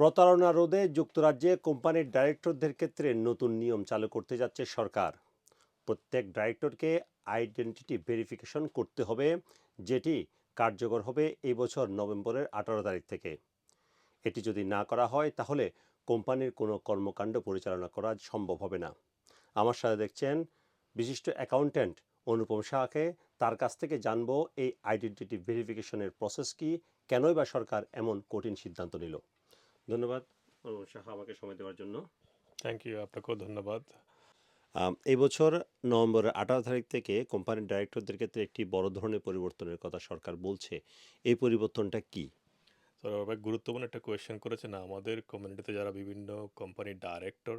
প্রতারণা রোধে যুক্তরাজ্যে কোম্পানির ডাইরেক্টরদের ক্ষেত্রে নতুন নিয়ম চালু করতে যাচ্ছে সরকার। প্রত্যেক ডাইরেক্টরকে আইডেন্টিটি ভেরিফিকেশন করতে হবে, যেটি কার্যকর হবে এই বছর নভেম্বরের আঠারো তারিখ থেকে। এটি যদি না করা হয়, তাহলে কোম্পানির কোনো কর্মকাণ্ড পরিচালনা করা সম্ভব হবে না। আমার সাথে দেখছেন বিশিষ্ট অ্যাকাউন্ট্যান্ট অনুপম শাহকে। তার কাছ থেকে জানব, এই আইডেন্টিটি ভেরিফিকেশনের প্রসেস কি? কেনই বা সরকার এমন কঠিন সিদ্ধান্ত নিল? ধন্যবাদ। শাহ আমাকে সময় দেওয়ার জন্য। থ্যাংক ইউ আপনাকেও ধন্যবাদ। এই বছর নভেম্বরের আঠারো তারিখ থেকে কোম্পানির ডাইরেক্টরদের ক্ষেত্রে একটি বড় ধরনের পরিবর্তনের কথা সরকার বলছে। এই পরিবর্তনটা কি? গুরুত্বপূর্ণ একটা কোয়েশ্চেন করেছেন আমাদের কমিউনিটিতে যারা বিভিন্ন কোম্পানির ডাইরেক্টর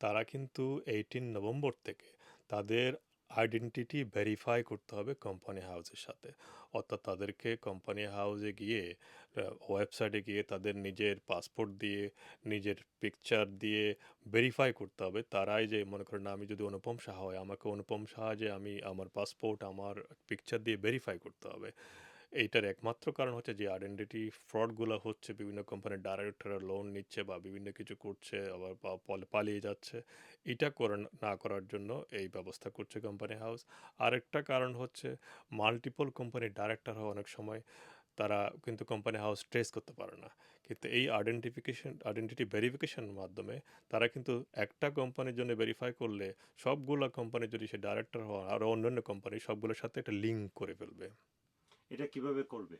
তারা কিন্তু এইটিন নভেম্বর থেকে তাদের আইডেন্টিটি ভেরিফাই করতে হবে কোম্পানি হাউসের সাথে। অর্থাৎ তাদেরকে কোম্পানি হাউসে গিয়ে ওয়েবসাইটে গিয়ে তাদের নিজের পাসপোর্ট দিয়ে, নিজের পিকচার দিয়ে ভেরিফাই করতে হবে। তারাই যে মনে করেন আমি যদি অনুপম সাহা হয়, আমাকে অনুপম সাহা যে আমি আমার পাসপোর্ট আমার পিকচার দিয়ে ভেরিফাই করতে হবে। এইটার একমাত্র কারণ হচ্ছে যে আইডেন্টিটি ফ্রডগুলো হচ্ছে, বিভিন্ন কোম্পানির ডাইরেক্টররা লোন নিচ্ছে বা বিভিন্ন কিছু করছে, আবার পালিয়ে যাচ্ছে। এটা করে না করার জন্য এই ব্যবস্থা করছে কোম্পানি হাউস আরেকটা কারণ হচ্ছে মাল্টিপল কোম্পানির ডাইরেক্টর হওয়া অনেক সময় তারা কিন্তু কোম্পানি হাউস ট্রেস করতে পারে না। কিন্তু এই আইডেন্টিফিকেশন আইডেন্টিটি ভেরিফিকেশনের মাধ্যমে তারা কিন্তু একটা কোম্পানির জন্য ভেরিফাই করলে সবগুলো কোম্পানি যদি সে ডাইরেক্টর হওয়া আরও অন্যান্য কোম্পানি সবগুলোর সাথে একটা লিঙ্ক করে ফেলবে। এটা কীভাবে করবে?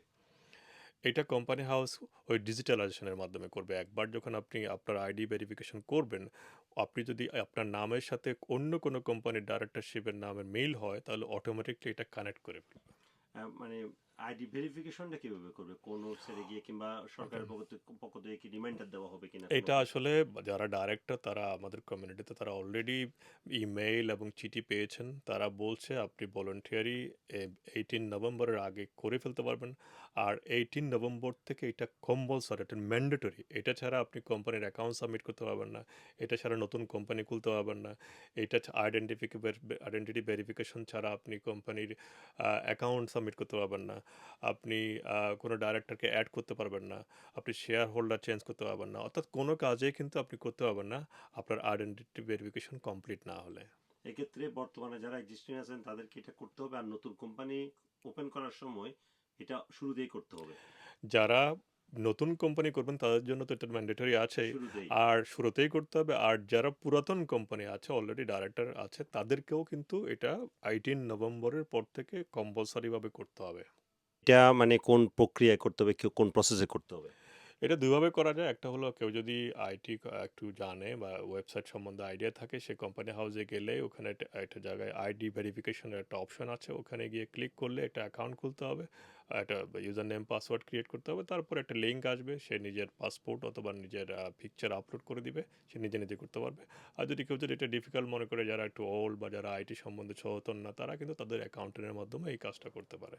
এটা কোম্পানি হাউস ওই ডিজিটালাইজেশনের মাধ্যমে করবে। একবার যখন আপনি আপনার আইডি ভেরিফিকেশন করবেন আপনি যদি আপনার নামের সাথে অন্য কোনো কোম্পানির ডাইরেক্টরশিপের নামের মেইল হয় তাহলে অটোমেটিকলি এটা কানেক্ট করে ফেলবে। মানে আইডি ভেরিফিকেশনটা কীভাবে করবে? কোন ওয়েবসাইটে গিয়ে কিংবা সরকারের পক্ষ থেকে পক্ষ থেকে কি রিমাইন্ডার দেওয়া হবে কিনা এটা আসলে যারা ডাইরেক্টর তারা আমাদের কমিউনিটিতে তারা অলরেডি ইমেইল এবং চিঠি পেয়েছেন। তারা বলছে আপনি ভলেন্টিয়ারি এইটিন নভেম্বরের আগে করে ফেলতে পারবেন। আর এইটিন নভেম্বর থেকে এটা কম্পালসারি এটা ম্যান্ডেটরি এটা ছাড়া আপনি কোম্পানির অ্যাকাউন্ট সাবমিট করতে পারবেন না। এটা ছাড়া নতুন কোম্পানি খুলতে পারবেন না। এটা আইডেন্টিফিকে আইডেন্টিটি ভেরিফিকেশন ছাড়া আপনি কোম্পানির অ্যাকাউন্ট সাবমিট করতে পারবেন না। আপনি কোনো ডাইরেক্টরকে অ্যাড করতে পারবেন না আপনি শেয়ার হোল্ডার চেঞ্জ করতে পারবেন না অর্থাৎ কোনো কাজে কিন্তু আপনি করতে পারবেন না আপনার আইডেন্টিটি ভেরিফিকেশন কমপ্লিট না হলে। এক্ষেত্রে বর্তমানে যারা এক্সিস্টিং আছেন তাদেরকে এটা করতে হবে আর নতুন কোম্পানি ওপেন করার সময় এটা শুরুতেই করতে হবে। যারা নতুন কোম্পানি করবেন তাদের জন্য তো এটা ম্যান্ডেটরি আছে আর শুরুতেই করতে হবে আর যারা পুরাতন কোম্পানি আছে অলরেডি ডাইরেক্টর আছে তাদেরকেও কিন্তু এটা আইটিন নভেম্বরের পর থেকে কম্পালসারিভাবে করতে হবে। এটা মানে কোন প্রক্রিয়ায় করতে হবে, কেউ কোন প্রসেসে করতে হবে? এটা দুইভাবে করা যায়। একটা হলো কেউ যদি আইটি একটু জানে বা ওয়েবসাইট সম্বন্ধে আইডিয়া থাকে, সে কোম্পানি হাউসে গেলে ওখানে একটা জায়গায় আইডি ভেরিফিকেশনের একটা অপশন আছে। ওখানে গিয়ে ক্লিক করলে একটা অ্যাকাউন্ট খুলতে হবে, একটা ইউজার নেম পাসওয়ার্ড ক্রিয়েট করতে হবে। তারপর একটা লিঙ্ক আসবে, সে নিজের পাসপোর্ট অথবা নিজের পিকচার আপলোড করে দিবে, সে নিজে নিজে করতে পারবে। আর যদি কেউ যদি এটা ডিফিকাল্ট মনে করে, যারা একটু ওল্ড বা যারা আইটি সম্বন্ধে সচেতন না, তারা কিন্তু তাদের অ্যাকাউন্টের মাধ্যমে এই কাজটা করতে পারে।